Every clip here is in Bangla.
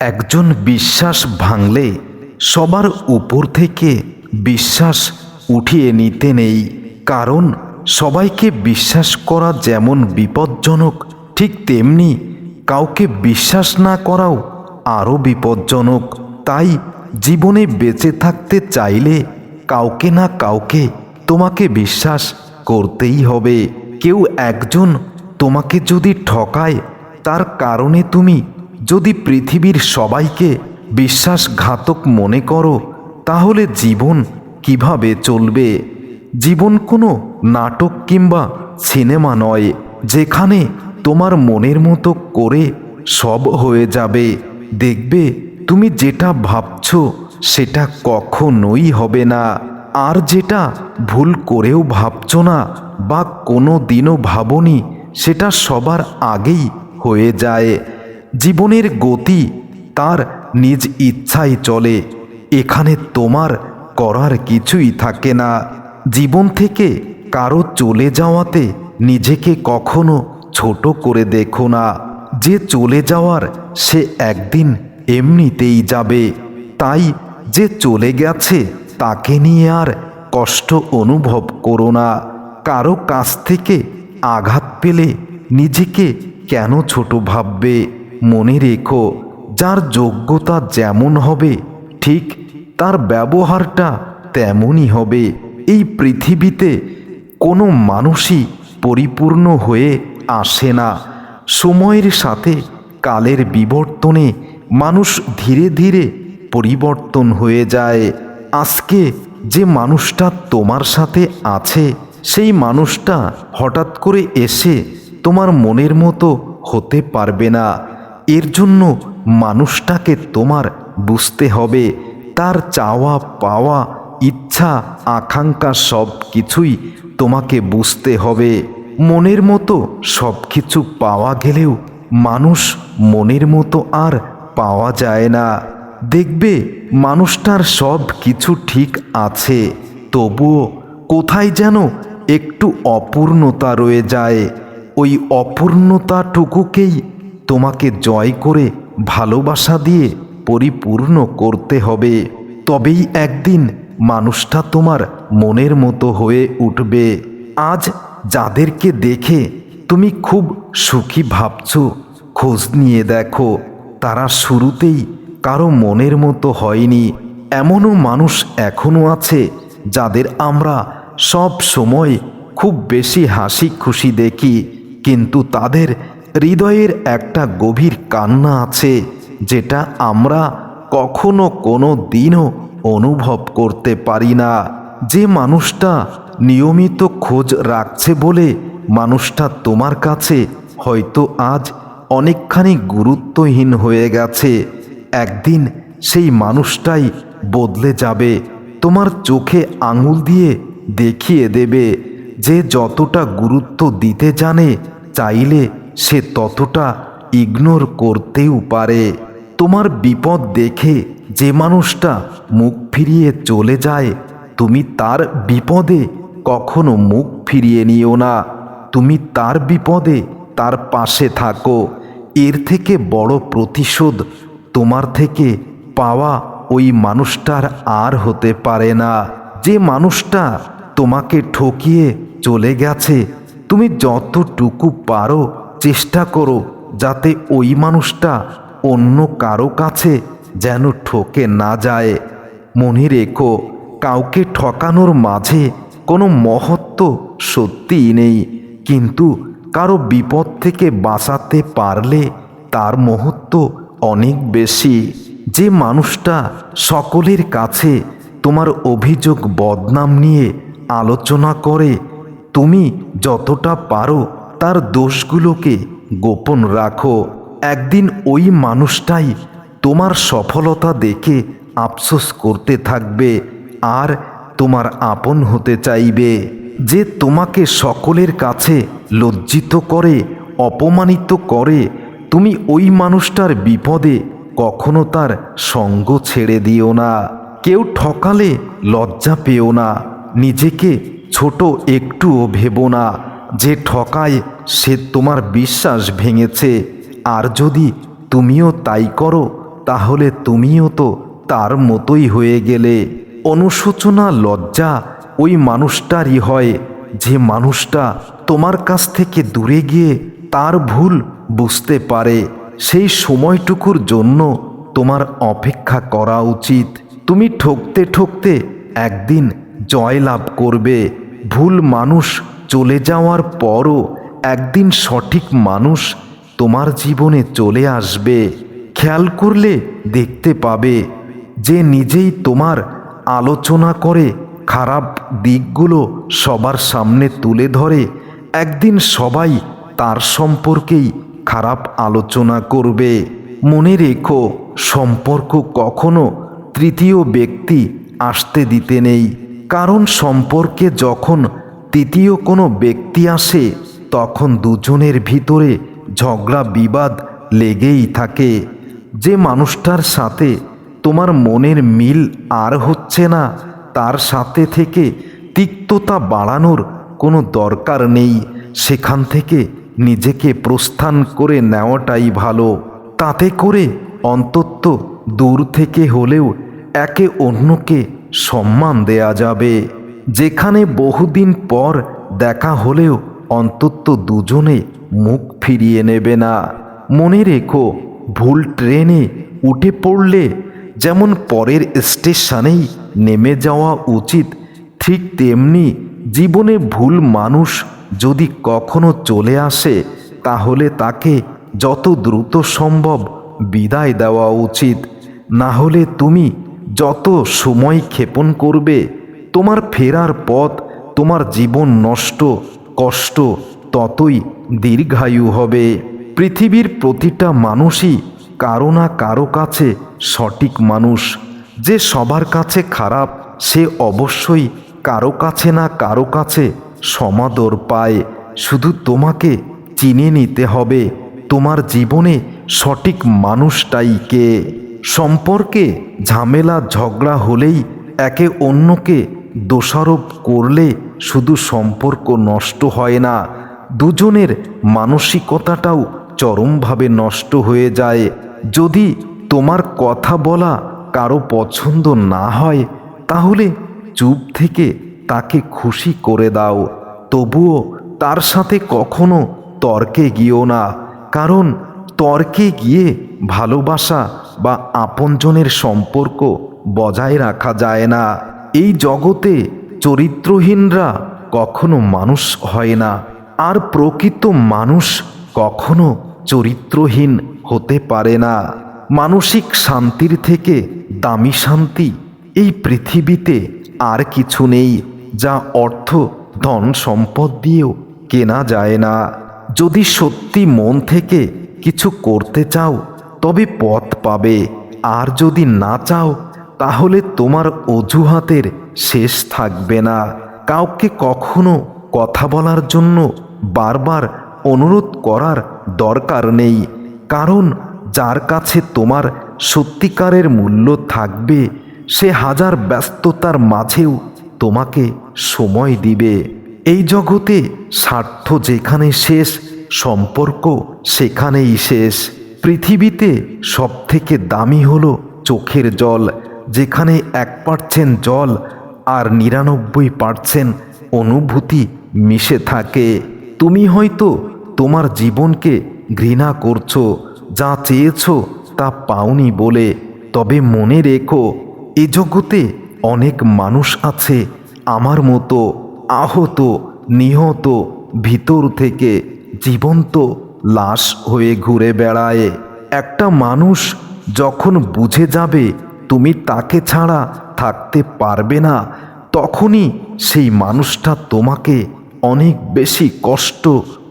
একজন বিশ্বাস ভাঙলে সবার উপর থেকে বিশ্বাস উঠিয়ে নিতে নেই, কারণ সবাইকে বিশ্বাস করা যেমন বিপজ্জনক, ঠিক তেমনি কাউকে বিশ্বাস না করাও আরও বিপজ্জনক। তাই জীবনে বেঁচে থাকতে চাইলে কাউকে না কাউকে তোমাকে বিশ্বাস করতেই হবে। কেউ একজন তোমাকে যদি ঠকায়, তার কারণে তুমি যদি পৃথিবীর সবাইকে বিশ্বাসঘাতক মনে করো, তাহলে জীবন কীভাবে চলবে? জীবন কোনো নাটক কিংবা সিনেমা নয়, যেখানে তোমার মনের মতো করে সব হয়ে যাবে। দেখবে, তুমি যেটা ভাবছ সেটা কখনোই হবে না। আর যেটা ভুল করেও ভাবছ না বা কোনো দিনও ভাবনি, সেটা সবার আগেই হয়ে যায়। জীবনের গতি তার নিজ ইচ্ছায় চলে। এখানে তোমার করার কিছুই থাকে না। জীবন থেকে কারও চলে যাওয়াতে নিজেকে কখনো ছোট করে দেখো না। যে চলে যাওয়ার সে একদিন এমনিতেই যাবে। তাই যে চলে গেছে তাকে নিয়ে আর কষ্ট অনুভব করো না। কারও কাছ থেকে আঘাত পেলে নিজেকে কেন ছোট ভাববে? মনে রেখো, যার যোগ্যতা যেমন হবে, ঠিক তার ব্যবহারটা তেমনই হবে। এই পৃথিবীতে কোনো মানুষই পরিপূর্ণ হয়ে আসে না। সময়ের সাথে কালের বিবর্তনে মানুষ ধীরে ধীরে পরিবর্তন হয়ে যায়। আজকে যে মানুষটা তোমার সাথে আছে, সেই মানুষটা হঠাৎ করে এসে তোমার মনের মতো হতে পারবে না। এর জন্য মানুষটাকে তোমার বুঝতে হবে। তার চাওয়া, পাওয়া, ইচ্ছা, আকাঙ্ক্ষা সব কিছুই তোমাকে বুঝতে হবে। মনের মতো সব কিছু পাওয়া গেলেও মানুষ মনের মতো আর পাওয়া যায় না। দেখবে মানুষটার সব কিছু ঠিক আছে, তবুও কোথায় যেন একটু অপূর্ণতা রয়ে যায়। ওই অপূর্ণতাটুকুকেই তোমাকে জয় করে ভালোবাসা দিয়ে পরিপূর্ণ করতে হবে। তবেই একদিন মানুষটা তোমার মনের মতো হয়ে উঠবে। আজ যাদেরকে দেখে তুমি খুব সুখী ভাবছ, খোঁজ নিয়ে দেখো। তারা শুরুতেই কারও মনের মতো হয়নি। এমনও মানুষ এখনও আছে যাদের আমরা সব সময় খুব বেশি হাসি খুশি দেখি। কিন্তু তাদের হৃদয়ের একটা গভীর কান্না আছে, যেটা আমরা কখনো কোনো দিনও অনুভব করতে পারি না। যে মানুষটা নিয়মিত খোঁজ রাখছে বলে মানুষটা তোমার কাছে হয়তো আজ অনেকখানি গুরুত্বহীন হয়ে গেছে। একদিন সেই মানুষটাই বদলে যাবে, তোমার চোখে আঙুল দিয়ে দেখিয়ে দেবে। যে যতটা গুরুত্ব দিতে জানে, চাইলে সে ততটা ইগনোর করতেও পারে। তোমার বিপদ দেখে যে মানুষটা মুখ ফিরিয়ে চলে যায়, তুমি তার বিপদে কখনো মুখ ফিরিয়ে নিও না। তুমি তার বিপদে তার পাশে থাকো। এর থেকে বড় প্রতিশোধ তোমার থেকে পাওয়া ওই মানুষটার আর হতে পারে না। যে মানুষটা তোমাকে ঠকিয়ে চলে গেছে, তুমি যতটুকু পারো চেষ্টা করো যাতে ওই মানুষটা অন্য কারও কাছে যেন ঠকে না যায়। মনে রেখো, কাউকে ঠকানোর মাঝে কোনো মহত্ব সত্যিই নেই। কিন্তু কারও বিপদ থেকে বাঁচাতে পারলে তার মহত্ব অনেক বেশি। যে মানুষটা সকলের কাছে তোমার অভিযোগ বদনাম নিয়ে আলোচনা করে, তুমি যতটা পারো তার দোষগুলোকে গোপন রাখো। একদিন ওই মানুষটাই তোমার সফলতা দেখে আফসোস করতে থাকবে আর তোমার আপন হতে চাইবে। যে তোমাকে সকলের কাছে লজ্জিত করে, অপমানিত করে, তুমি ওই মানুষটার বিপদে কখনো তার সঙ্গ ছেড়ে দিও না। কেউ ঠকালে লজ্জা পেও না। নিজেকে ছোট একটুও ভেবো না। যে ঠকায় সে তোমার বিশ্বাস ভেঙেছে। আর যদি তুমিও তাই করো, তাহলে তুমিও তো তার মতোই হয়ে গেলে। অনুশোচনা লজ্জা ওই মানুষটারই হয়। যে মানুষটা তোমার কাছ থেকে দূরে গিয়ে তার ভুল বুঝতে পারে, সেই সময়টুকুর জন্য তোমার অপেক্ষা করা উচিত। তুমি ঠকতে ঠকতে একদিন জয়লাভ করবে। ভুল মানুষ চলে যাওয়ার পরও একদিন সঠিক মানুষ তোমার জীবনে চলে আসবে। খেয়াল করলে দেখতে পাবে যে নিজেই তোমার আলোচনা করে খারাপ দিকগুলো সবার সামনে তুলে ধরে। একদিন সবাই তার সম্পর্কেই খারাপ আলোচনা করবে। মনে রেখো, সম্পর্ক কখনো তৃতীয় ব্যক্তি আসতে দিতে নেই। কারণ সম্পর্কে যখন তৃতীয় কোনো ব্যক্তি আসে, তখন দুজনের ভিতরে ঝগড়া বিবাদ লেগেই থাকে। যে মানুষটার সাথে তোমার মনের মিল আর হচ্ছে না, তার সাথে থেকে তিক্ততা বাড়ানোর কোনো দরকার নেই। সেখান থেকে নিজেকে প্রস্থান করে নেওয়াটাই ভালো। তাতে করে অন্তত দূর থেকে হলেও একে অন্যকে সম্মান দেয়া যাবে। যেখানে বহুদিন পর দেখা হলেও অন্তত দুজনে মুখ ফিরিয়ে নেবে না। মনে রেখো, ভুল ট্রেনে উঠে পড়লে যেমন পরের স্টেশনেই নেমে যাওয়া উচিত, ঠিক তেমনি জীবনে ভুল মানুষ যদি কখনো চলে আসে, তাহলে তাকে যত দ্রুত সম্ভব বিদায় দেওয়া উচিত। না হলে তুমি যত সময় ক্ষেপণ করবে তোমার ফেরার পথ, তোমার জীবন নষ্ট, কষ্ট ততই দীর্ঘায়ু হবে। পৃথিবীর প্রতিটা মানুষই কারও না কারও কাছে সঠিক মানুষ। যে সবার কাছে খারাপ, সে অবশ্যই কারও কাছে না কারও কাছে সমাদর পায়। শুধু তোমাকে চিনে নিতে হবে, তোমার জীবনে সঠিক মানুষটাই কে। সম্পর্কে ঝামেলা, ঝগড়া হলেই একে অন্যকে দোষারোপ করলে শুধু সম্পর্ক নষ্ট হয় না, দুজনের মানসিকতাটাও চরমভাবে নষ্ট হয়ে যায়। যদি তোমার কথা বলা কারও পছন্দ না হয়, তাহলে চুপ থেকে তাকে খুশি করে দাও। তবুও তার সাথে কখনো তর্কে গিয়েও না, কারণ তর্কে গিয়ে ভালোবাসা বা আপনজনের সম্পর্ক বজায় রাখা যায় না। এই জগতে চরিত্রহীনরা কখনো মানুষ হয় না, আর প্রকৃত মানুষ কখনো চরিত্রহীন হতে পারে না। মানসিক শান্তির থেকে দামি শান্তি এই পৃথিবীতে আর কিছু নেই, যা অর্থ ধন সম্পদ দিয়েও কেনা যায় না। যদি সত্যি মন থেকে কিছু করতে চাও, তবে পথ পাবে, আর যদি না চাও তাহলে তোমার অজুহাতের শেষ থাকবে না। কাউকে কখনো কথা বলার জন্য বারবার অনুরোধ করার দরকার নেই, কারণ যার কাছে তোমার সত্যিকারের মূল্য থাকবে, সে হাজার ব্যস্ততার মাঝেও তোমাকে সময় দিবে। এই জগতে স্বার্থ যেখানে শেষ, সম্পর্ক সেখানেই শেষ। পৃথিবীতে সবথেকে দামি হলো চোখের জল। যেখানে এক পার্সেন্ট জল আর নিরানব্বই পার্সেন্ট অনুভূতি মিশে থাকে। তুমি হয়তো তোমার জীবনকে ঘৃণা করছ, যা চেয়েছো তা পাওনি বলে। তবে মনে রেখো, এ জগতে অনেক মানুষ আছে আমার মতো, আহত, নিহত, ভিতর থেকে জীবন্ত, লাশ হয়ে ঘুরে বেড়ায়। একটা মানুষ যখন বুঝে যাবে তুমি তাকে ছাড়া থাকতে পারবে না, তখনই সেই মানুষটা তোমাকে অনেক বেশি কষ্ট,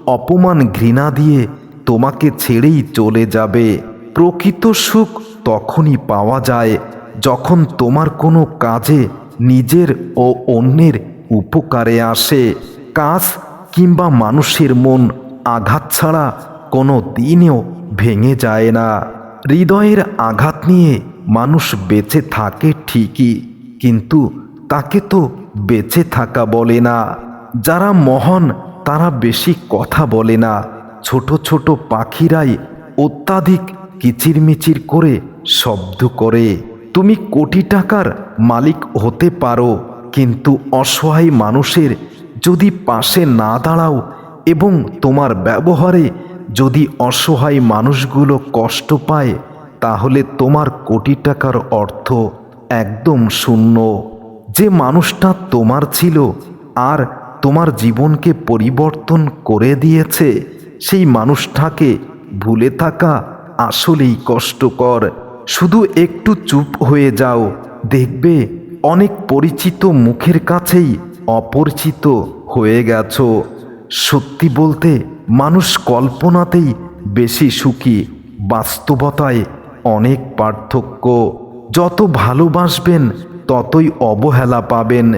অপমান, ঘৃণা দিয়ে তোমাকে ছেড়েই চলে যাবে। প্রকৃত সুখ তখনই পাওয়া যায় যখন তোমার কোনো কাজে নিজের ও অন্যের উপকারে আসে। কাজ কিংবা মানুষের মন আঘাত ছাড়া কোনো দিনও ভেঙে যায় না। হৃদয়ের আঘাত নিয়ে মানুষ বেঁচে থাকে ঠিকই, কিন্তু তাকে তো বেঁচে থাকা বলে না। যারা মহান, তারা বেশি কথা বলে না। ছোট ছোট পাখিরাই অত্যাধিক কিচিরমিচির করে শব্দ করে। তুমি কোটি টাকার মালিক হতে পারো, কিন্তু অসহায় মানুষের যদি পাশে না দাঁড়াও এবং তোমার ব্যবহারে যদি অসহায় মানুষগুলো কষ্ট পায় তাহলে তোমার কোটি টাকার অর্থ একদম শূন্য। যে মানুষটা তোমার ছিল আর তোমার জীবনকে পরিবর্তন করে দিয়েছে, সেই মানুষটাকে ভুলে থাকা আসলেই কষ্টকর। শুধু একটু চুপ হয়ে যাও, দেখবে অনেক পরিচিত মুখের কাছেই অপরিচিত হয়ে গেছ। সত্যি বলতে, মানুষ কল্পনাতেই বেশি সুখী, বাস্তবতায় অনেক পার্থক্য। যত ভালোবাসবেন, ততই অবহেলা পাবেন।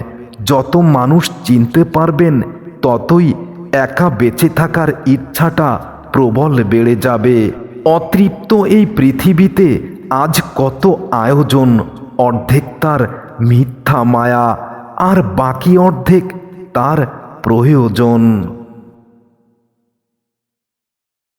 যত মানুষ চিনতে পারবেন, ততই একা বেঁচে থাকার ইচ্ছাটা প্রবল বেড়ে যাবে। অতৃপ্ত এই পৃথিবীতে আজ কত আয়োজন, অর্ধেক তার মিথ্যা মায়া, আর বাকি অর্ধেক তার প্রয়োজন।